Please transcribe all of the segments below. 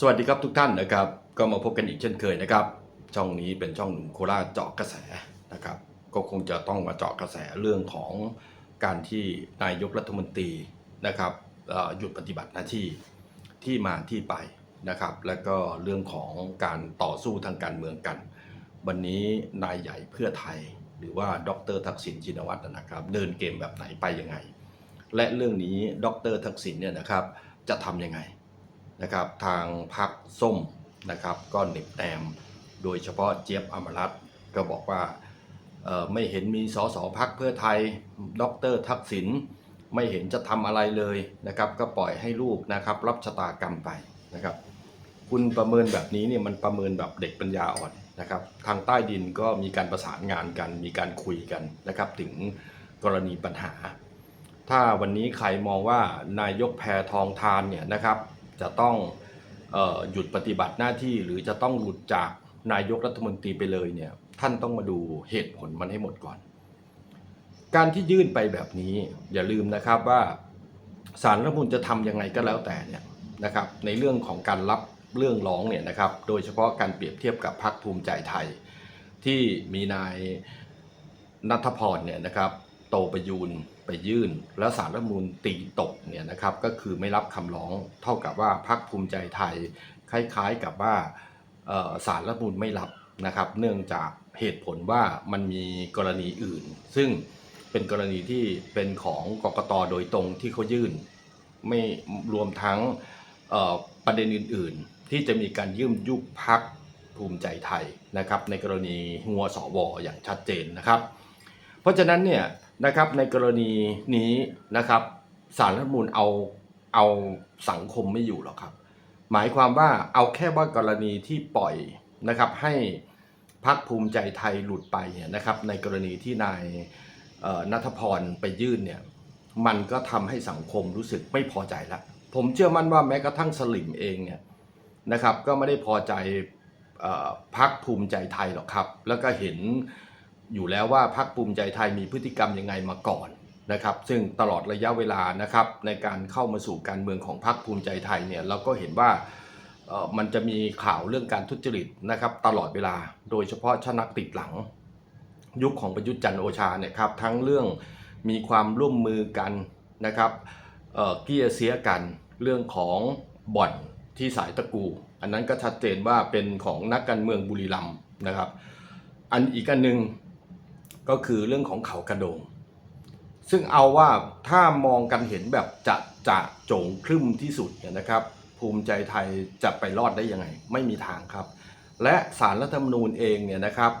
สวัสดีครับทุกท่านนะครับ ก็มาพบกันอีกเช่นเคยนะครับ ช่องนี้เป็นช่องหนุ่มโคราชเจาะกระแสนะครับ ก็คงจะต้องมาเจาะกระแสเรื่องของการที่นายกรัฐมนตรีนะครับหยุดปฏิบัติหน้าที่ที่มาที่ไปนะครับ และก็เรื่องของการต่อสู้ทางการเมืองกัน วันนี้นายใหญ่เพื่อไทย หรือว่าดรทักษิณชินวัตรนะครับ เดินเกมแบบไหนไปยังไง และเรื่องนี้ดรทักษิณเนี่ยนะครับจะทำยังไง นะครับทางพรรคส้มนะครับก็เหน็บแนมโดยเฉพาะเจี๊ยบอมรัตก็บอกว่าไม่เห็นมีสสพักเพื่อไทยดรทักษิณไม่เห็นจะทำอะไรเลยนะครับ ก็ปล่อยให้ลูกนะครับรับชะตากรรมไปนะครับ คุณประเมินแบบนี้เนี่ยมันประเมินแบบเด็กปัญญาอ่อนนะครับ ทางใต้ดินก็มีการประสานงานกัน มีการคุยกันนะครับ ถึงกรณีปัญหา ถ้าวันนี้ใครมองว่านายกแพทองทานเนี่ยนะครับ จะต้องออหยุดปฏิบัติหน้าที่หรือจะต้องหลุดจากนายกรัฐมนตรีไปเลยเนี่ยท่านต้องมาดูเหตุผลมันให้หมดก่อน การที่ยื่นไปแบบนี้อย่าลืมนะครับว่าสารรัฐมนูญจะทำยังไงก็แล้วแต่เนี่ยนะครับในเรื่องของการรับเรื่องร้องเนี่ยนะครับโดยเฉพาะการเปรียบเทียบกับพรรคภูมิใจไทย ที่มีนายนัทพรเนี่ยนะครับโตประยูน ไปยื่น แล้วสารรัฐมนูญตีตกเนี่ยนะครับก็คือไม่รับคำร้องเท่ากับว่าพรรคภูมิใจไทย คล้ายๆกับว่าสารรัฐมนูญไม่รับนะครับ เนื่องจากเหตุผลว่ามันมีกรณีอื่น ซึ่งเป็นกรณีที่เป็นของกกตโดยตรงที่เขายื่น ไม่รวมทั้งประเด็นอื่น ๆ ที่จะมีการยื่นยุบพักภูมิใจไทยนะครับ ในกรณีหัวสวอย่างชัดเจนนะครับ เพราะฉะนั้นเนี่ย นะครับในกรณีนี้นะครับสารรัฐมนูญเอาเอาสังคมไม่อยู่หรอกครับ หมายความว่าเอาแค่ว่ากรณีที่ปล่อยนะครับให้พักภูมิใจไทยหลุดไปเนี่ยนะครับในกรณีที่นายนัทพรไปยื่นเนี่ยมันก็ทำให้สังคมรู้สึกไม่พอใจละผมเชื่อมั่นว่าแม้กระทั่งสลิมเองเนี่ยนะครับก็ไม่ได้พอใจอพักภูมิใจไทยหรอกครับ แล้วก็เห็น อยู่แล้วว่าพักภูมิใจไทยมีพฤติกรรมยังไงมาก่อนนะครับ ซึ่งตลอดระยะเวลานะครับในการเข้ามาสู่การเมืองของพรรคภูมิใจไทยเนี่ยเราก็เห็นว่ามันจะมีข่าวเรื่องการทุจริตนะครับตลอดเวลา โดยเฉพาะชนักติดหลัง ยุคของประยุทธ์จันโอชาเนี่ยครับทั้งเรื่องมีความร่วมมือกันนะครับเอ่อเกี้ยเสียกันเรื่องของบ่อนที่สายตะกู อันนั้นก็ชัดเจนว่าเป็นของนักการเมืองบุรีรัมย์นะครับ อันอีกอันหนึ่ง ก็คือเรื่องของเขากระโดง ซึ่งเอาว่าถ้ามองกันเห็นแบบจะจะโจงครึ่มที่สุดเนี่ยนะครับ ภูมิใจไทยจะไปรอดได้ยังไง ไม่มีทางครับ และสารรัฐธรรมนูญเองเนี่ยนะครับ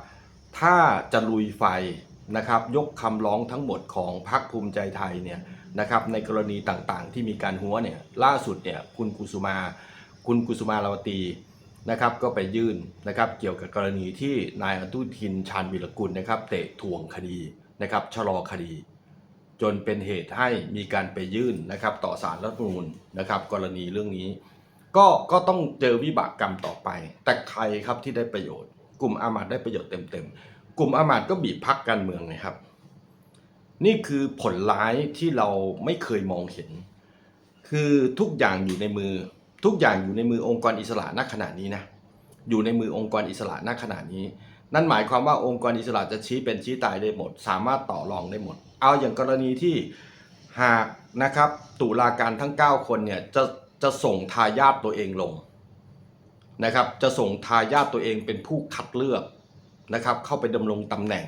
ถ้าจะลุยไฟนะครับ ยกคำร้องทั้งหมดของพรรคภูมิใจไทยเนี่ยนะครับในกรณีต่างๆ ที่มีการหัวเนี่ยล่าสุดเนี่ยคุณกุสุมา คุณกุสุมาลาวตี นะครับก็ไปยื่นนะครับเกี่ยวกับกรณีที่นายอนุทินชาญวิรกุลนะครับเตะถ่วงคดีนะครับชะลอคดี จนเป็นเหตุให้มีการไปยื่นนะครับต่อสารรัฐธรรมนูญนะครับกรณีเรื่องนี้ ก็ก็ต้องเจอวิบากกรรมต่อไป แต่ใครครับที่ได้ประโยชน์ กลุ่มอามาตได้ประโยชน์เต็มๆ กลุ่มอามาตก็บีบพักการเมืองไงครับ นี่คือผลร้ายที่เราไม่เคยมองเห็น คือทุกอย่างอยู่ในมือ ทุกอย่างอยู่ในมือองค์กรอิสระณขณะนี้นะอยู่ในมือองค์กรอิสระณขณะนี้ นั่นหมายความว่าองค์กรอิสระจะชี้เป็นชี้ตายได้หมด สามารถต่อรองได้หมด เอาอย่างกรณีที่หากนะครับตุลาการทั้ง 9 คนเนี่ยจะจะส่งทายาทตัวเองลงนะครับจะส่งทายาทตัวเองเป็นผู้คัดเลือกนะครับเข้าไปดำรงตำแหน่ง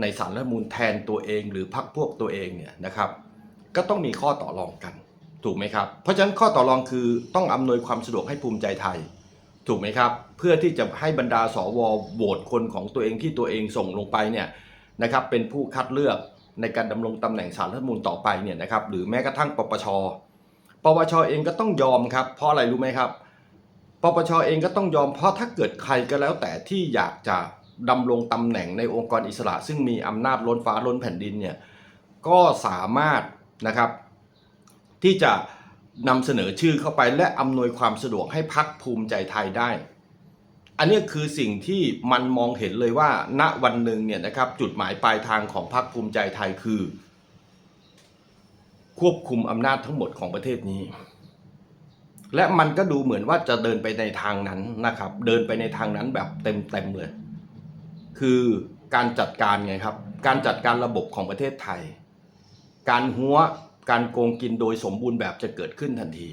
ในสารรัฐมูลแทนตัวเองหรือพรรคพวกตัวเองเนี่ยนะครับก็ต้องมีข้อต่อรองกัน ถูกไหมครับ เพราะฉะนั้นข้อต่อรองคือต้องอำนวยความสะดวกให้ภูมิใจไทย ถูกไหมครับ เพื่อที่จะให้บรรดาสวโหวตคนของตัวเองที่ตัวเองส่งลงไปเนี่ยนะครับเป็นผู้คัดเลือกในการดำรงตำแหน่งสารรัฐมนูญต่อไปเนี่ยนะครับหรือแม้กระทั่งปปช ปปชเองก็ต้องยอมครับ เพราะอะไรรู้ไหมครับ ปปชเองก็ต้องยอมเพราะถ้าเกิดใครก็แล้วแต่ที่อยากจะดำรงตำแหน่งในองค์กรอิสระ ซึ่งมีอำนาจล้นฟ้าล้นแผ่นดินเนี่ยก็สามารถนะครับ ที่จะนำเสนอชื่อเข้าไปและอำนวยความสะดวกให้พักภูมิใจไทยได้ อันนี้คือสิ่งที่มันมองเห็นเลยว่า ณวันหนึ่งเนี่ยนะครับจุดหมายปลายทางของพักภูมิใจไทยคือ ควบคุมอำนาจทั้งหมดของประเทศนี้ และมันก็ดูเหมือนว่าจะเดินไปในทางนั้นนะครับ เดินไปในทางนั้นแบบเต็มๆเลย คือการจัดการไงครับ การจัดการระบบของประเทศไทย การหัว การโกงกินโดยสมบูรณ์แบบจะเกิดขึ้นทันที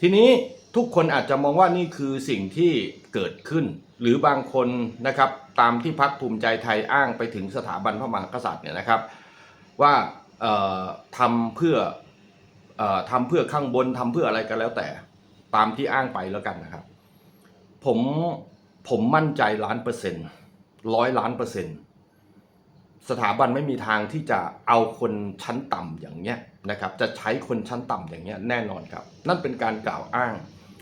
ทีนี้ทุกคนอาจจะมองว่านี่คือสิ่งที่เกิดขึ้น หรือบางคนนะครับตามที่พักภูมิใจไทยอ้างไปถึงสถาบันพระมหากษัตริย์เนี่ยนะครับ ว่าทำเพื่ออทำเพื่อข้างบนทำเพื่ออะไรก็แล้วแต่ตามที่อ้างไปแล้วกันนะครับ ผมผมมั่นใจล้านเปอร์เซ็นต์ร้อยล้านเปอร์เซ็นต์ สถาบันไม่มีทางที่จะเอาคนชั้นต่ำอย่างเนี้ยนะครับจะใช้คนชั้นต่ำอย่างเนี้ยแน่นอนครับ นั่นเป็นการกล่าวอ้าง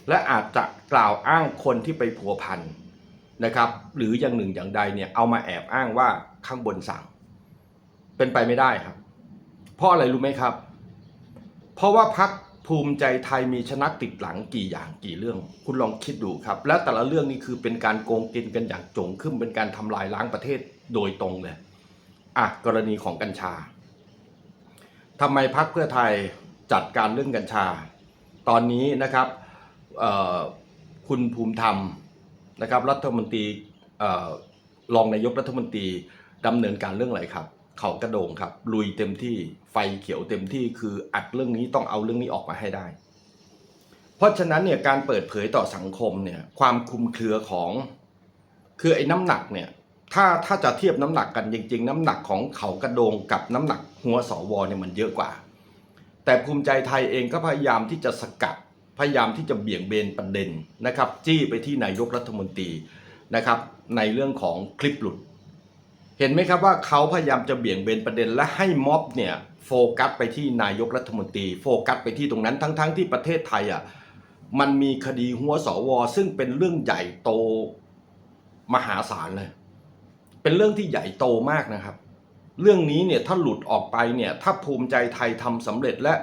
และอาจจะกล่าวอ้างคนที่ไปผัวพันนะครับหรืออย่างหนึ่งอย่างใดเนี่ยเอามาแอบอ้างว่าข้างบนสั่ง เป็นไปไม่ได้ครับเพราะอะไรรู้ไหมครับ เพราะว่าพักภูมิใจไทยมีชนะติดหลังกี่อย่างกี่เรื่อง คุณลองคิดดูครับ และแต่ละเรื่องนี้คือเป็นการโกงกินกันอย่างจงขึ้นเป็นการทำลายล้างประเทศโดยตรงเลย อะกรณีของกัญชาทำไมพักเพื่อไทยจัดการเรื่องกัญชา ตอนนี้นะครับคุณภูมิธรรมนะครับรัฐมนตรีเอ่อรองนายกรัฐมนตรีดำเนินการเรื่องอะไรครับ เขากระโดงครับ ลุยเต็มที่ไฟเขียวเต็มที่คืออัดเรื่องนี้ต้องเอาเรื่องนี้ออกมาให้ได้ เพราะฉะนั้นเนี่ยการเปิดเผยต่อสังคมเนี่ยความคุมเครือของ คือไอ้น้ำหนักเนี่ย ถ้าถ้าจะเทียบน้ำหนักกันจริง ๆ น้ำหนักของเขากระโดงกับน้ำหนักหัวสวเนี่ยมันเยอะกว่า แต่ภูมิใจไทยเองก็พยายามที่จะสกัดพยายามที่จะเบี่ยงเบนประเด็นนะครับ จี้ไปที่นายกรัฐมนตรีนะครับ ในเรื่องของคลิปหลุด เห็นไหมครับว่าเขาพยายามจะเบี่ยงเบนประเด็นและให้ม็อบเนี่ยโฟกัสไปที่นายกรัฐมนตรี โฟกัสไปที่ตรงนั้นทั้งๆที่ประเทศไทยอะมันมีคดีหัวสว ซึ่งเป็นเรื่องใหญ่โตมหาศาลเลย เป็นเรื่องที่ใหญ่โตมากนะครับ เรื่องนี้เนี่ยถ้าหลุดออกไปเนี่ยถ้าภูมิใจไทยทำสำเร็จและ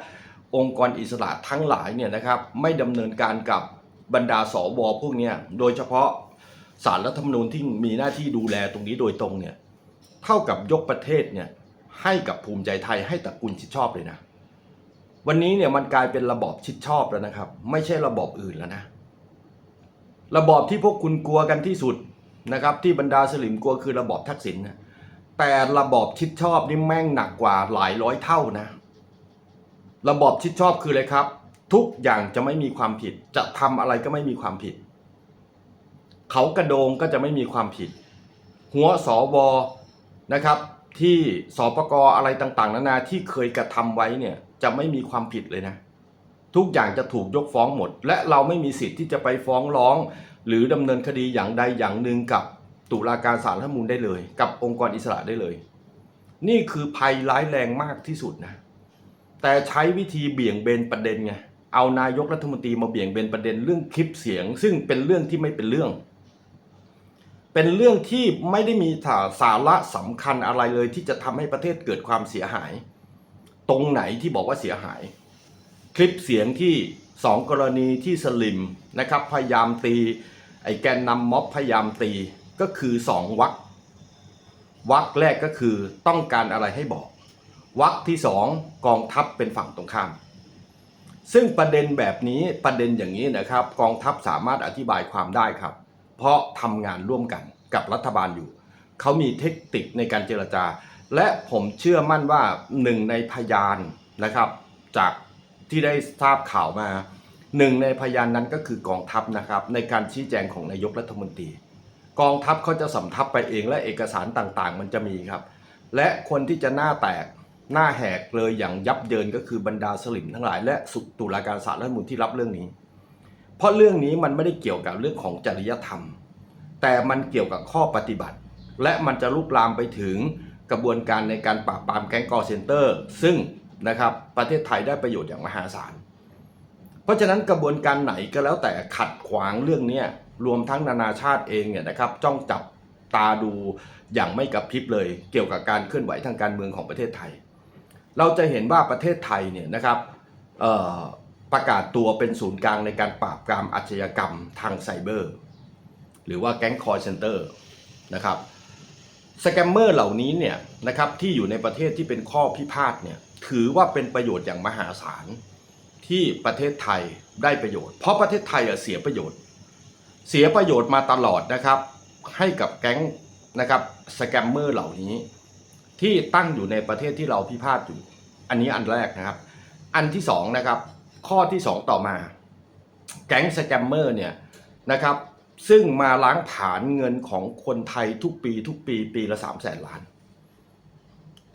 องค์กรอิสระทั้งหลายเนี่ยนะครับไม่ดำเนินการกับบรรดาสวพวกเนี้ยโดยเฉพาะสารรัฐธรรมนูญที่มีหน้าที่ดูแลตรงนี้โดยตรงเนี่ยเท่ากับยกประเทศเนี่ยให้กับภูมิใจไทยให้ตระกูลชิดชอบเลยนะ วันนี้เนี่ยมันกลายเป็นระบอบชิดชอบแล้วนะครับ ไม่ใช่ระบอบอื่นแล้วนะ ระบอบที่พวกคุณกลัวกันที่สุด นะครับที่บรรดาสลิมกลัวคือระบอบทักษิณนะแต่ระบอบชิดชอบนี่แม่งหนักกว่าหลายร้อยเท่านะ ระบอบชิดชอบคืออะไรครับ ทุกอย่างจะไม่มีความผิด จะทำอะไรก็ไม่มีความผิด เขากระโดงก็จะไม่มีความผิด หัวสวนะครับ ที่สปกอะไรต่างๆ นานาที่เคยกระทำไว้เนี่ยจะไม่มีความผิดเลยนะ ทุกอย่างจะถูกยกฟ้องหมด และเราไม่มีสิทธิ์ที่จะไปฟ้องร้อง หรือดำเนินคดีอย่างใดอย่างหนึ่งกับตุลาการศาลรัฐมนูญได้เลย กับองค์กรอิสระได้เลย นี่คือภัยร้ายแรงมากที่สุดนะ แต่ใช้วิธีเบี่ยงเบนประเด็นไงเอานายกรัฐมนตรีมาเบี่ยงเบนประเด็นเรื่องคลิปเสียง ซึ่งเป็นเรื่องที่ไม่เป็นเรื่อง เป็นเรื่องที่ไม่ได้มีสาระสำคัญอะไรเลย ที่จะทำให้ประเทศเกิดความเสียหาย ตรงไหนที่บอกว่าเสียหาย คลิปเสียงที่สองกรณีที่สลิมนะครับพยายามตี ไอ้แกนนำม็อบพยายามตีก็คือสองวักวักแรกก็คือต้องการอะไรให้บอกวักที่สองกองทัพเป็นฝั่งตรงข้าม ซึ่งประเด็นแบบนี้ประเด็นอย่างนี้นะครับ กองทัพสามารถอธิบายความได้ครับ เพราะทำงานร่วมกันกับรัฐบาลอยู่ เขามีเทคนิคในการเจรจา และผมเชื่อมั่นว่าหนึ่งในพยานนะครับ จากที่ได้ทราบข่าวมา หนึ่งในพยานนั้นก็คือกองทัพนะครับ ในการชี้แจงของนายกรัฐมนตรี กองทัพเขาจะสำทับไปเองและเอกสารต่างๆ มันจะมีครับ และคนที่จะหน้าแตกหน้าแหกเลยอย่างยับเยินก็คือบรรดาสลิมทั้งหลาย และสุตุลาการศาลรัฐมนูญที่รับเรื่องนี้ เพราะเรื่องนี้มันไม่ได้เกี่ยวกับเรื่องของจริยธรรม แต่มันเกี่ยวกับข้อปฏิบัติ และมันจะลุกลามไปถึงกระบวนการในการปราบปรามแก๊งกอร์เซนเตอร์ ซึ่งนะครับประเทศไทยได้ประโยชน์อย่างมหาศาล เพราะฉะนั้นกระบวนการไหนก็แล้วแต่ขัดขวางเรื่องนี้รวมทั้งนานาชาติเองเนี่ยนะครับจ้องจับตาดูอย่างไม่กระพริบเลย เกี่ยวกับการเคลื่อนไหวทางการเมืองของประเทศไทย เราจะเห็นว่าประเทศไทยเนี่ยนะครับประกาศตัวเป็นศูนย์กลางในการปราบปรามอาชญากรรมทางไซเบอร์ หรือว่าแก๊งคอร์เซนเตอร์นะครับสแกมเมอร์เหล่านี้เนี่ยนะครับที่อยู่ในประเทศที่เป็นข้อพิพาทเนี่ยถือว่าเป็นประโยชน์อย่างมหาศาล ที่ประเทศไทยได้ประโยชน์ เพราะประเทศไทยเสียประโยชน์ เสียประโยชน์มาตลอดนะครับ ให้กับแก๊งนะครับสแกมเมอร์เหล่านี้ ที่ตั้งอยู่ในประเทศที่เราพิพาทอยู่ อันนี้อันแรกนะครับ อันที่สองนะครับ ข้อที่สองต่อมา แก๊งสแกมเมอร์เนี่ยนะครับซึ่งมาล้างผลาญเงินของคนไทยทุกปี ทุกปีปีละสามแสนล้าน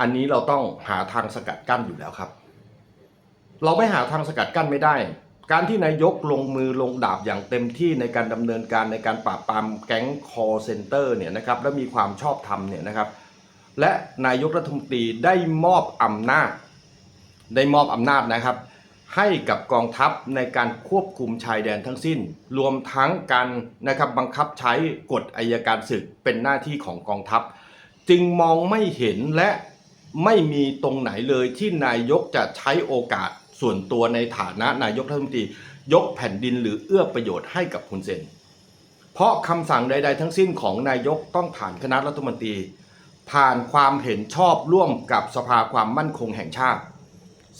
อันนี้เราต้องหาทางสกัดกั้นอยู่แล้วครับ เราไม่หาทางสกัดกั้นไม่ได้ การที่นายกลงมือลงดาบอย่างเต็มที่ในการดำเนินการในการปราบปรามแก๊ง call center เนี่ยนะครับและมีความชอบธรรมเนี่ยนะครับ และนายกรัฐมนตรีได้มอบอำนาจ ได้มอบอำนาจนะครับ ให้กับกองทัพในการควบคุมชายแดนทั้งสิ้น รวมทั้งการนะครับบังคับใช้กฎอายการศึกเป็นหน้าที่ของกองทัพ จึงมองไม่เห็นและไม่มีตรงไหนเลยที่นายกจะใช้โอกาส ส่วนตัวในฐานะนายกรัฐมนตรียกแผ่นดินหรือเอื้อประโยชน์ให้กับคุณเซน เพราะคำสั่งใด ๆ ทั้งสิ้นของนายกต้องผ่านคณะรัฐมนตรี ผ่านความเห็นชอบร่วมกับสภาความมั่นคงแห่งชาติ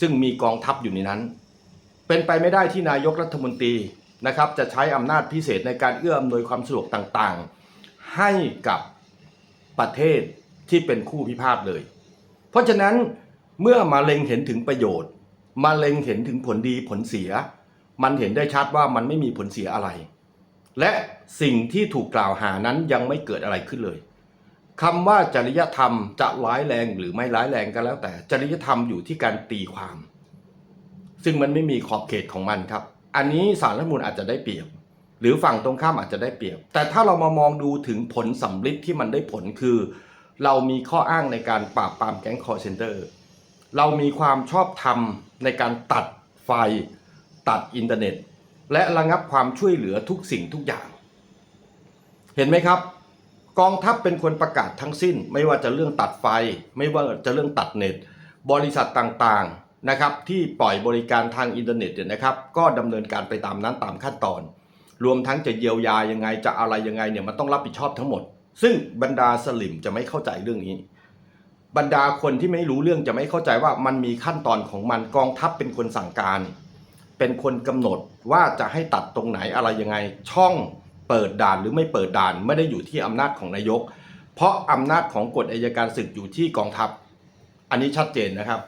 ซึ่งมีกองทัพอยู่ในนั้น เป็นไปไม่ได้ที่นายกรัฐมนตรีนะครับจะใช้อำนาจพิเศษในการเอื้ออำนวยความสะดวกต่างๆ ให้กับประเทศที่เป็นคู่พิพาทเลย เพราะฉะนั้นเมื่อมาเล็งเห็นถึงประโยชน์ มาเล็งเห็นถึงผลดีผลเสีย มันเห็นได้ชัดว่ามันไม่มีผลเสียอะไร และสิ่งที่ถูกกล่าวหานั้นยังไม่เกิดอะไรขึ้นเลยคำว่าจริยธรรมจะร้ายแรงหรือไม่ร้ายแรงก็แล้วแต่จริยธรรมอยู่ที่การตีความ ซึ่งมันไม่มีขอบเขตของมันครับ อันนี้สารรัฐมนูลอาจจะได้เปรียบ หรือฝั่งตรงข้ามอาจจะได้เปรียบ แต่ถ้าเรามามองดูถึงผลสำลิดที่มันได้ผลคือ เรามีข้ออ้างในการปราบปรามแก๊งคอร์เซนเตอร์ เรามีความชอบธรรมในการตัดไฟ ตัดอินเทอร์เน็ต และระงับความช่วยเหลือทุกสิ่งทุกอย่าง เห็นไหมครับ กองทัพเป็นคนประกาศทั้งสิ้น ไม่ว่าจะเรื่องตัดไฟ ไม่ว่าจะเรื่องตัดเน็ต บริษัทต่างๆนะครับ ที่ปล่อยบริการทางอินเทอร์เน็ตเนี่ยนะครับ ก็ดำเนินการไปตามนั้นตามขั้นตอน รวมทั้งจะเยียวยายังไงจะอะไรยังไงเนี่ยมันต้องรับผิดชอบทั้งหมด ซึ่งบรรดาสลิมจะไม่เข้าใจเรื่องนี้ บรรดาคนที่ไม่รู้เรื่องจะไม่เข้าใจว่ามันมีขั้นตอนของมันกองทัพเป็นคนสั่งการ เป็นคนกำหนดว่าจะให้ตัดตรงไหนอะไรยังไง ช่องเปิดด่านหรือไม่เปิดด่านไม่ได้อยู่ที่อำนาจของนายก เพราะอำนาจของกฎอายการศึกอยู่ที่กองทัพ อันนี้ชัดเจนนะครับ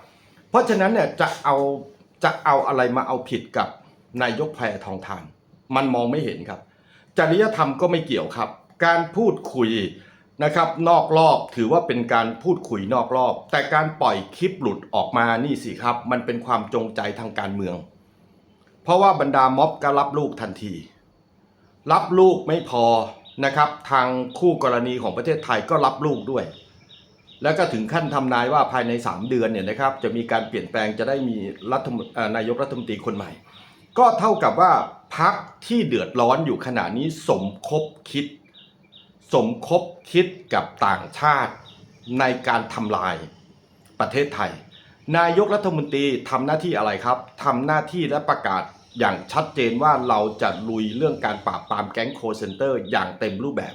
เพราะฉะนั้นเนี่ยจะเอาจะเอาอะไรมาเอาผิดกับนายกแพรทองทาน มันมองไม่เห็นครับ จริยธรรมก็ไม่เกี่ยวครับ การพูดคุย นะครับนอกรอบถือว่าเป็นการพูดคุยนอกรอบ แต่การปล่อยคลิปหลุดออกมานี่สิครับ มันเป็นความจงใจทางการเมือง เพราะว่าบรรดาม็อบก็รับลูกทันที รับลูกไม่พอนะครับ ทางคู่กรณีของประเทศไทยก็รับลูกด้วย แล้วก็ถึงขั้นทำนายว่าภายใน 3 เดือนเนี่ยนะครับจะมีการเปลี่ยนแปลงจะได้มีรัฐมนายกรัฐมนตรีคนใหม่ ก็เท่ากับว่าพักที่เดือดร้อนอยู่ขณะนี้สมคบคิด สมคบคิดกับต่างชาติในการทำลายประเทศไทย นายกรัฐมนตรีทำหน้าที่อะไรครับทำหน้าที่และประกาศอย่างชัดเจนว่าเราจะลุยเรื่องการปราบปรามแก๊งโคเซนเตอร์ อย่างเต็มรูปแบบ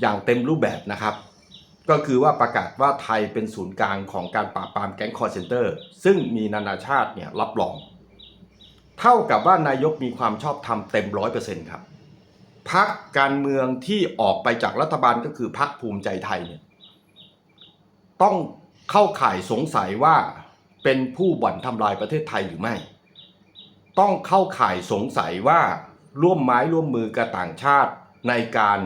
อย่างเต็มรูปแบบนะครับ ก็คือว่าประกาศว่าไทยเป็นศูนย์กลางของการปราบปรามแก๊งคอร์เซนเตอร์ ซึ่งมีนานาชาติเนี่ยรับรอง เท่ากับว่านายกมีความชอบธรรมเต็มร้อยเปอร์เซ็นต์ครับ พักการเมืองที่ออกไปจากรัฐบาลก็คือพักภูมิใจไทยเนี่ยต้องเข้าข่ายสงสัยว่าเป็นผู้บ่อนทำลายประเทศไทยหรือไม่ ต้องเข้าข่ายสงสัยว่าร่วมไม้ร่วมมือกับต่างชาติในการ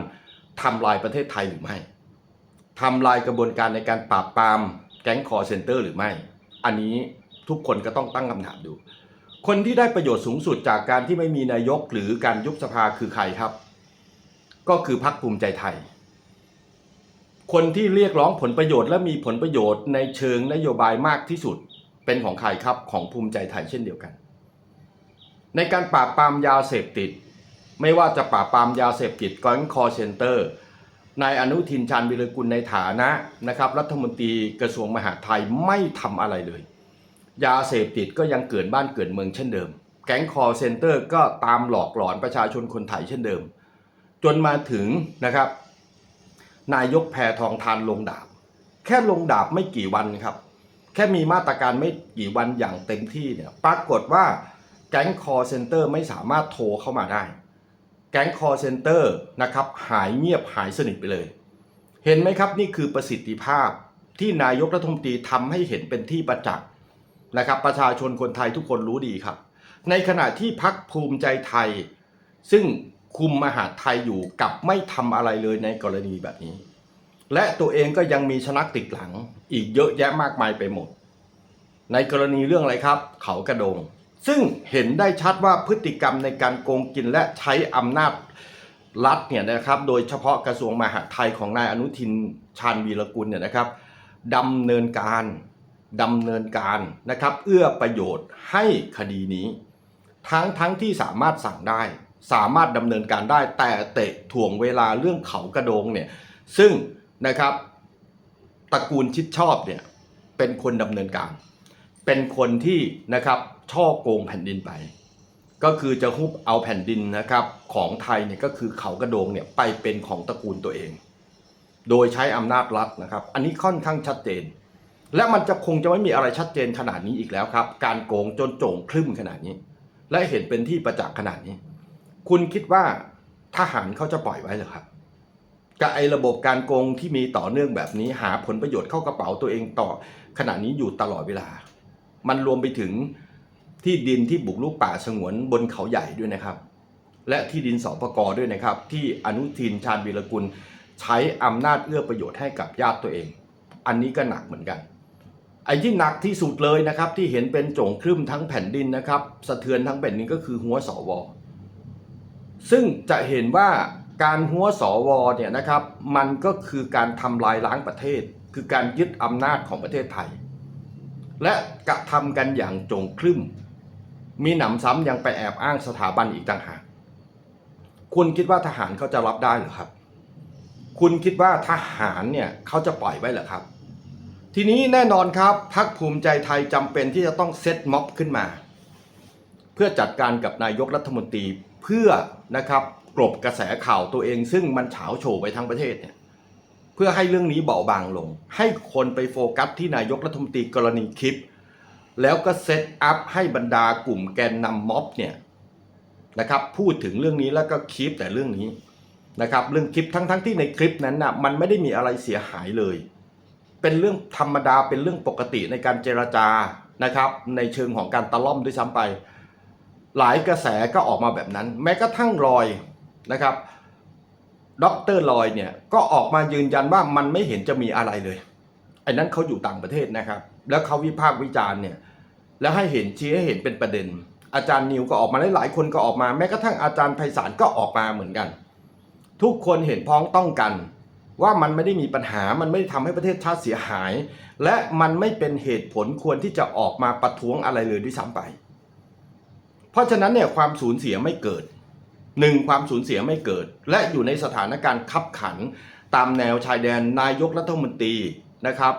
ทำลายประเทศไทยหรือไม่ทำลายกระบวนการในการปราบปรามแก๊งคอร์เซนเตอร์หรือไม่ อันนี้ทุกคนก็ต้องตั้งคำถามดู คนที่ได้ประโยชน์สูงสุดจากการที่ไม่มีนายกหรือการยุบสภาคือใครครับ ก็คือพรรคภูมิใจไทย คนที่เรียกร้องผลประโยชน์และมีผลประโยชน์ในเชิงนโยบายมากที่สุดเป็นของใครครับของภูมิใจไทยเช่นเดียวกัน ในการปราบปรามยาเสพติด ไม่ว่าจะปราบปรามยาเสพติดก้อนคอเซนเตอร์นายอนุทินชาญวิรกุลในฐานะนะครับรัฐมนตรีกระทรวงมหาดไทยไม่ทำอะไรเลย ยาเสพติดก็ยังเกิดบ้านเกิดเมืองเช่นเดิม แก๊งคอเซนเตอร์ก็ตามหลอกหลอนประชาชนคนไทยเช่นเดิม จนมาถึงนะครับ นายกแพทองทานลงดาบ แค่ลงดาบไม่กี่วันครับ แค่มีมาตรการไม่กี่วันอย่างเต็มที่เนี่ยปรากฏว่าแก๊งคอเซ็นเตอร์ไม่สามารถโทรเข้ามาได้ แก๊งคอเซ็นเตอร์นะครับหายเงียบหายสนิทไปเลย เห็นไหมครับนี่คือประสิทธิภาพที่นายกรัฐมนตรีทำให้เห็นเป็นที่ประจักษ์นะครับ ประชาชนคนไทยทุกคนรู้ดีครับ ในขณะที่พักภูมิใจไทย ซึ่ง คุมมหาไทยอยู่กับไม่ทำอะไรเลยในกรณีแบบนี้ และตัวเองก็ยังมีชนักติดหลังอีกเยอะแยะมากมายไปหมด ในกรณีเรื่องอะไรครับ เขากระโดง ซึ่งเห็นได้ชัดว่าพฤติกรรมในการโกงกินและใช้อำนาจรัฐเนี่ยนะครับ โดยเฉพาะกระทรวงมหาดไทยของนายอนุทินชาญวีรกุลเนี่ยนะครับดำเนินการดำเนินการนะครับ เอื้อประโยชน์ให้คดีนี้ ทั้งทั้งที่สามารถสั่งได้ สามารถดำเนินการได้ แต่เตะถ่วงเวลาเรื่องเขากระโดงเนี่ยซึ่งนะครับตระกูลชิดชอบเนี่ยเป็นคนดำเนินการ เป็นคนที่นะครับช่อโกงแผ่นดินไป ก็คือจะฮุบเอาแผ่นดินนะครับของไทยเนี่ยก็คือเขากระโดงเนี่ยไปเป็นของตระกูลตัวเอง โดยใช้อำนาจรัฐนะครับ อันนี้ค่อนข้างชัดเจน และมันจะคงจะไม่มีอะไรชัดเจนขนาดนี้อีกแล้วครับ การโกงจนโจ่งครึ่มขนาดนี้ และเห็นเป็นที่ประจักษ์ขนาดนี้ คุณคิดว่าทหารเขาจะปล่อยไว้เหรอครับกับไอ้ระบบการโกงที่มีต่อเนื่องแบบนี้หาผลประโยชน์เข้ากระเป๋าตัวเองต่อ ขณะนี้อยู่ตลอดเวลา มันรวมไปถึงที่ดินที่บุกลุกป่าสงวนบนเขาใหญ่ด้วยนะครับ และที่ดินสปกด้วยนะครับ ที่อนุทินชาญวีรกุล ใช้อำนาจเอื้อประโยชน์ให้กับญาติตัวเอง อันนี้ก็หนักเหมือนกันไอ้ที่หนักที่สุดเลยนะครับ ที่เห็นเป็นโจงครึ่มทั้งแผ่นดินนะครับ สะเทือนทั้งแผ่นดินก็คือหัวสว ซึ่งจะเห็นว่าการหัวสวเนี่ยนะครับ มันก็คือการทำลายล้างประเทศ คือการยึดอำนาจของประเทศไทย และกระทำกันอย่างโจงครึ่ม มีหนำซ้ำยังไปแอบอ้างสถาบันอีกต่างหากคุณคิดว่าทหารเขาจะรับได้หรือครับ คุณคิดว่าทหารเนี่ยเขาจะปล่อยไว้หรือครับ ทีนี้แน่นอนครับพักภูมิใจไทยจำเป็นที่จะต้องเซตม็อบขึ้นมา เพื่อจัดการกับนายกรัฐมนตรี เพื่อนะครับกลบกระแสข่าวตัวเองซึ่งมันเฉาโฉไปทั้งประเทศเนี่ยเพื่อให้เรื่องนี้เบาบางลง ให้คนไปโฟกัสที่นายกรัฐมนตรีกรณีคลิป แล้วก็เซตอัพให้บรรดากลุ่มแกนนำม็อบเนี่ยนะครับพูดถึงเรื่องนี้แล้วก็คลิปแต่เรื่องนี้นะครับเรื่องคลิปทั้งๆทที่ในคลิปนั้นนะมันไม่ได้มีอะไรเสียหายเลย เป็นเรื่องธรรมดาเป็นเรื่องปกติในการเจรจานะครับในเชิงของการตะล่อมด้วยซ้ำไป หลายกระแสก็ออกมาแบบนั้น แม้กระทั่งรอยนะครับดรลอยเนี่ยก็ออกมายืนยันว่ามันไม่เห็นจะมีอะไรเลยไอ้นั้นเขาอยู่ต่างประเทศนะครับ แล้วเขาวิพากษ์วิจารณ์เนี่ยแล้วให้เห็นชี้ให้เห็นเป็นประเด็น อาจารย์นิวก็ออกมาหลายๆคนก็ออกมาแม้กระทั่งอาจารย์ไพศาลก็ออกมาเหมือนกัน ทุกคนเห็นพ้องต้องกัน ว่ามันไม่ได้มีปัญหามันไม่ได้ทำให้ประเทศชาติเสียหาย และมันไม่เป็นเหตุผลควรที่จะออกมาประท้วงอะไรเลยด้วยซ้ำไป ราะฉะนั้นเนี่ยความสูญเสียไม่เกิดหนึ่งความสูญเสียไม่เกิด และอยู่ในสถานการณ์ขับขัน ตามแนวชายแดนนายกรัฐมนตรีนะครับ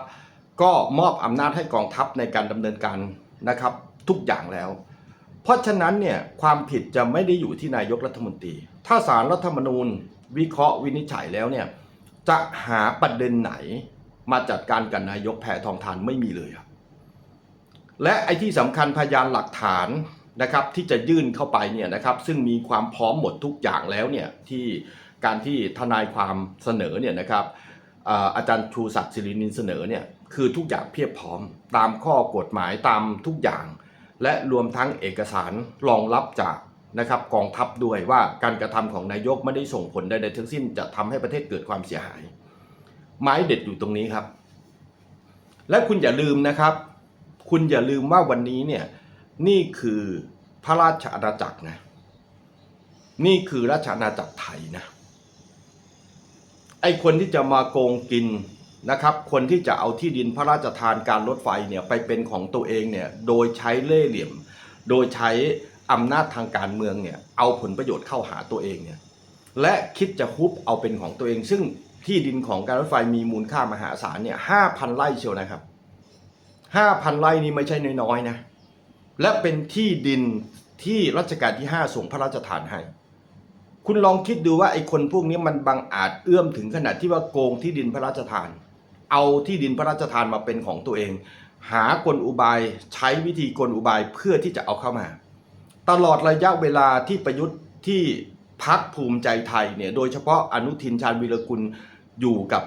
ก็มอบอำนาจให้กองทัพในการดำเนินการนะครับทุกอย่างแล้ว เพราะฉะนั้นเนี่ยความผิดจะไม่ได้อยู่ที่นายกรัฐมนตรี ถ้าสารรัฐธรรมนูญ วิเคราะห์วินิจฉัยแล้วเนี่ยจะหาประเด็นไหนมาจัดการกับนายกแพทองทานไม่มีเลยครับและไอ้ที่สำคัญพยานหลักฐาน นะครับที่จะยื่นเข้าไปเนี่ยนะครับซึ่งมีความพร้อมหมดทุกอย่างแล้วเนี่ยที่การที่ทนายความเสนอเนี่ยนะครับอาจารย์ชูศักดิ์ศิรินินเสนอเนี่ยคือทุกอย่างเพียบพร้อมตามข้อกฎหมายตามทุกอย่าง และรวมทั้งเอกสารรองรับจากนะครับกองทัพด้วยว่าการกระทำของนายกไม่ได้ส่งผลใดๆทั้งสิ้นจะทำให้ประเทศเกิดความเสียหาย ไม้เด็ดอยู่ตรงนี้ครับ และคุณอย่าลืมนะครับ คุณอย่าลืมว่าวันนี้เนี่ย นี่คือพระราชอาณาจักรนะ นี่คือราชอาณาจักรไทยนะ ไอคนที่จะมาโกงกินนะครับ คนที่จะเอาที่ดินพระราชทานการรถไฟเนี่ยไปเป็นของตัวเองเนี่ย โดยใช้เล่ห์เหลี่ยม โดยใช้อำนาจทางการเมืองเนี่ย เอาผลประโยชน์เข้าหาตัวเองเนี่ย และคิดจะฮุบเอาเป็นของตัวเอง ซึ่งที่ดินของการรถไฟมีมูลค่ามหาศาลเนี่ยห้าพันไร่เชียวนะครับห้าพันไร่นี่ไม่ใช่น้อยๆนะ และเป็นที่ดินที่รัชกาลที่ 5 ส่งพระราชทานให้ คุณลองคิดดูว่าไอ้คนพวกนี้มันบังอาจเอื้อมถึงขนาดที่ว่าโกงที่ดินพระราชทาน เอาที่ดินพระราชทานมาเป็นของตัวเอง หากลอุบายใช้วิธีกลอุบายเพื่อที่จะเอาเข้ามา ตลอดระยะเวลาที่ประยุทธ์ที่พักภูมิใจไทยเนี่ยโดยเฉพาะอนุทินชาญวีรกุลอยู่กับ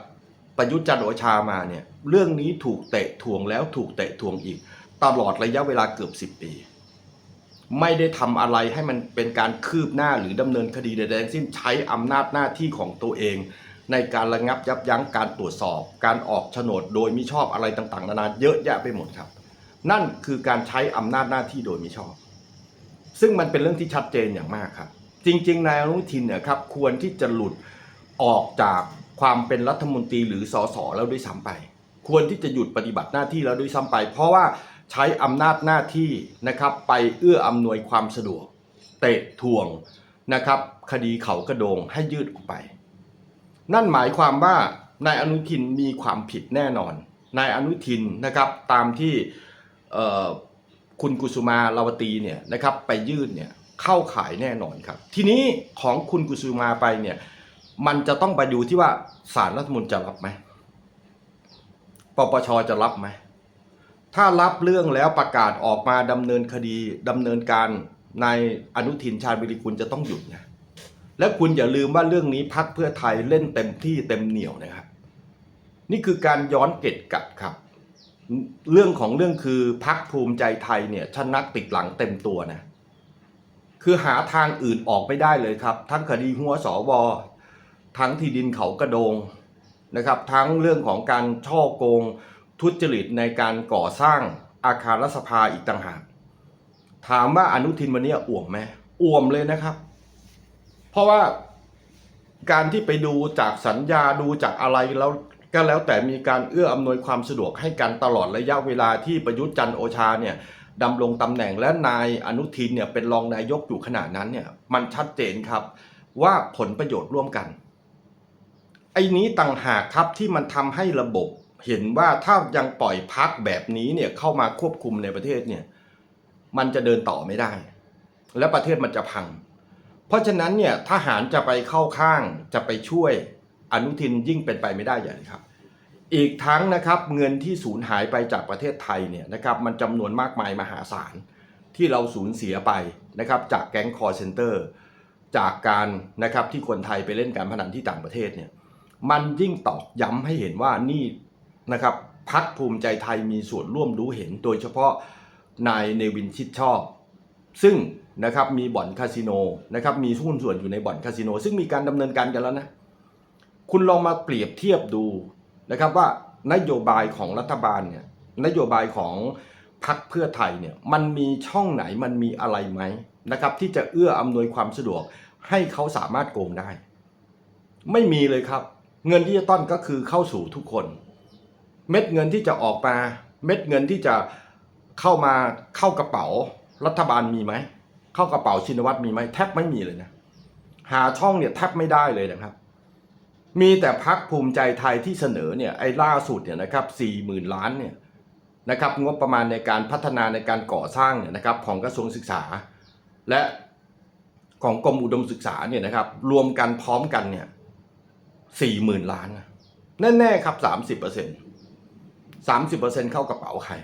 ประยุทธ์จันทร์โอชามาเนี่ยเรื่องนี้ถูกเตะทวงแล้วถูกเตะทวงอีก ตลอดระยะเวลาเกือบ10 ปี ไม่ได้ทำอะไรให้มันเป็นการคืบหน้าหรือดำเนินคดีใดๆทั้งสิ้นใช้อำนาจหน้าที่ของตัวเอง ในการระงับยับยั้งการตรวจสอบ การออกโฉนดโดยมิชอบอะไรต่างๆ นานาเยอะแยะไปหมดครับ นั่นคือการใช้อำนาจหน้าที่โดยมิชอบ ซึ่งมันเป็นเรื่องที่ชัดเจนอย่างมากครับ จริงๆนายอนุทินเนี่ยครับควรที่จะหลุดออกจากความเป็นรัฐมนตรีหรือสสแล้วด้วยซ้ำไป ควรที่จะหยุดปฏิบัติหน้าที่แล้วด้วยซ้ำไป เพราะว่า ใช้อำนาจหน้าที่นะครับไปเอื้ออำนวยความสะดวก เตะทวงนะครับ คดีเขากระโดงให้ยืดออกไป นั่นหมายความว่านายอนุทินมีความผิดแน่นอนนายอนุทินนะครับตามที่คุณกุสุมาลาวตีเนี่ยนะครับไปยื่นเนี่ยเข้าขายแน่นอนครับ ทีนี้ของคุณกุสุมาไปเนี่ยมันจะต้องไปดูที่ว่าสารรัฐมนูญจะรับไหมปปชจะรับไหม ถ้ารับเรื่องแล้วประกาศออกมาดำเนินคดีดำเนินการนายอนุทินชาญวิริกุลจะต้องหยุดนะและคุณอย่าลืมว่าเรื่องนี้พักเพื่อไทยเล่นเต็มที่เต็มเหนียวนะครับ นี่คือการย้อนเกตกลับครับ เรื่องของเรื่องคือพักภูมิใจไทยเนี่ยชนะติดหลังเต็มตัวนะ คือหาทางอื่นออกไม่ได้เลยครับ ทั้งคดีหัวสวทั้งที่ดินเขากระโดงนะครับ ทั้งเรื่องของการช่อโกง ทุจริตในการก่อสร้างอาคารรัฐสภาอีกต่างหากถามว่าอนุทินวันนี้อ่วมไหมอ่วมเลยนะครับ เพราะว่าการที่ไปดูจากสัญญาดูจากอะไรแล้วก็แล้วแต่มีการเอื้ออำนวยความสะดวกให้กันตลอดระยะเวลาที่ประยุทธ์จันทร์โอชาเนี่ยดำรงตำแหน่งและนายอนุทินเนี่ยเป็นรองนายกอยู่ขนาดนั้นเนี่ยมันชัดเจนครับว่าผลประโยชน์ร่วมกัน ไอ้นี้ต่างหากครับที่มันทำให้ระบบ เห็นว่าถ้ายังปล่อยพักแบบนี้เนี่ยเข้ามาควบคุมในประเทศเนี่ยมันจะเดินต่อไม่ได้ และประเทศมันจะพัง เพราะฉะนั้นเนี่ยทหารจะไปเข้าข้างจะไปช่วยอนุทินยิ่งเป็นไปไม่ได้อย่ครับ อีกทั้งนะครับเงินที่สูญหายไปจากประเทศไทยเนี่ยนะครับมันจำนวนมากมายมหาศาลที่เราสูญเสียไปนะครับจากแก๊งคอร์เซนเตอร์จากการนะครับที่คนไทยไปเล่นการพนันที่ต่างประเทศเนี่ยมันยิ่งตอกย้ำให้เห็นว่านี่ นะครับพักภูมิใจไทยมีส่วนร่วมรู้เห็น โดยเฉพาะนายเนวินชิดชอบ ซึ่งนะครับมีบ่อนคาสิโนนะครับมีหุ้นส่วนอยู่ในบ่อนคาสิโน ซึ่งมีการดำเนินการกันแล้วนะ คุณลองมาเปรียบเทียบดูนะครับว่านโยบายของรัฐบาลเนี่ยนโยบายของพรรคเพื่อไทยเนี่ยมันมีช่องไหนมันมีอะไรไหมนะครับที่จะเอื้ออำนวยความสะดวกให้เขาสามารถโกงได้ ไม่มีเลยครับ เงินที่จะต้อนก็คือเข้าสู่ทุกคน เม็ดเงินที่จะออกมา เม็ดเงินที่จะเข้ามาเข้ากระเป๋ารัฐบาลมีไหม เข้ากระเป๋าชินวัตรมีไหมแทบไม่มีเลยนะ หาช่องเนี่ยแทบไม่ได้เลยนะครับ มีแต่พักภูมิใจไทยที่เสนอเนี่ยไอ้ล่าสุดเนี่ยนะครับสี่หมื่นล้านเนี่ยนะครับงบประมาณในการพัฒนาในการก่อสร้างเนี่ยนะครับของกระทรวงศึกษา และของกรมอุดมศึกษาเนี่ยนะครับรวมกันพร้อมกันเนี่ยสี่หมื่นล้านนะแน่ๆครับสามสิบเปอร์เซ็นต์ สามสิบเปอร์เซ็นต์เข้ากระเป๋าใคร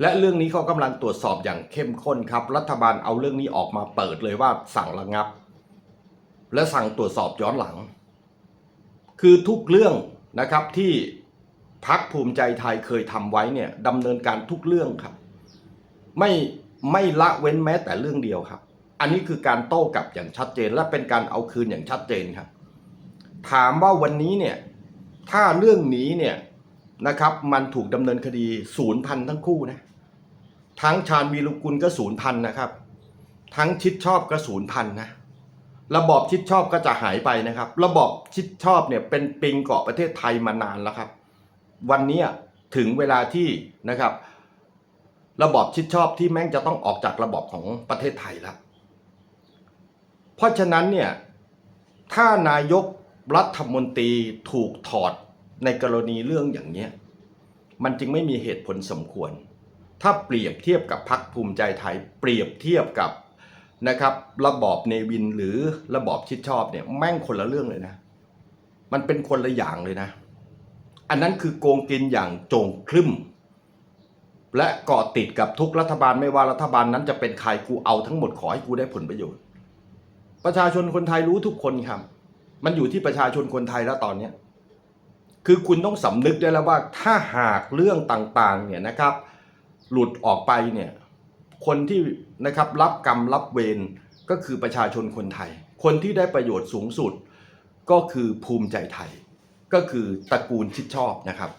และเรื่องนี้เขากำลังตรวจสอบอย่างเข้มข้นครับ รัฐบาลเอาเรื่องนี้ออกมาเปิดเลยว่าสั่งระงับ และสั่งตรวจสอบย้อนหลัง คือทุกเรื่องนะครับที่พักภูมิใจไทยเคยทำไว้เนี่ยดำเนินการทุกเรื่องครับ ไม่ไม่ละเว้นแม้แต่เรื่องเดียวครับ อันนี้คือการโต้กลับอย่างชัดเจน และเป็นการเอาคืนอย่างชัดเจนครับ ถามว่าวันนี้เนี่ยถ้าเรื่องนี้เนี่ย นะครับ มันถูกดำเนินคดีศูนย์พันทั้งคู่นะ ทั้งชาญวีรุกุลก็ศูนย์พันนะครับ ทั้งชิดชอบก็ศูนย์พันนะ ระบอบชิดชอบก็จะหายไปนะครับ ระบอบชิดชอบเนี่ยเป็นปิงเกาะประเทศไทยมานานแล้วครับ วันนี้ถึงเวลาที่นะครับ ระบอบชิดชอบที่แม่งจะต้องออกจากระบอบของประเทศไทยแล้ว เพราะฉะนั้นเนี่ยถ้านายกรัฐมนตรีถูกถอด ในกรณีเรื่องอย่างเนี้ยมันจึงไม่มีเหตุผลสมควร ถ้าเปรียบเทียบกับพรรคภูมิใจไทย เปรียบเทียบกับนะครับ ระบอบเนวินหรือระบอบชิดชอบเนี่ยแม่งคนละเรื่องเลยนะ มันเป็นคนละอย่างเลยนะ อันนั้นคือโกงกินอย่างโจงครึ่ม และเกาะติดกับทุกรัฐบาลไม่ว่ารัฐบาลนั้นจะเป็นใครกูเอาทั้งหมดขอให้กูได้ผลประโยชน์ ประชาชนคนไทยรู้ทุกคนครับ มันอยู่ที่ประชาชนคนไทยแล้วตอนเนี้ย คือคุณต้องสำนึกได้แล้วว่าถ้าหากเรื่องต่างๆเนี่ยนะครับ หลุดออกไปเนี่ยคนที่นะครับรับกรรมรับเวรก็คือประชาชนคนไทย คนที่ได้ประโยชน์สูงสุด ก็คือภูมิใจไทย ก็คือตระกูลชิดชอบนะครับ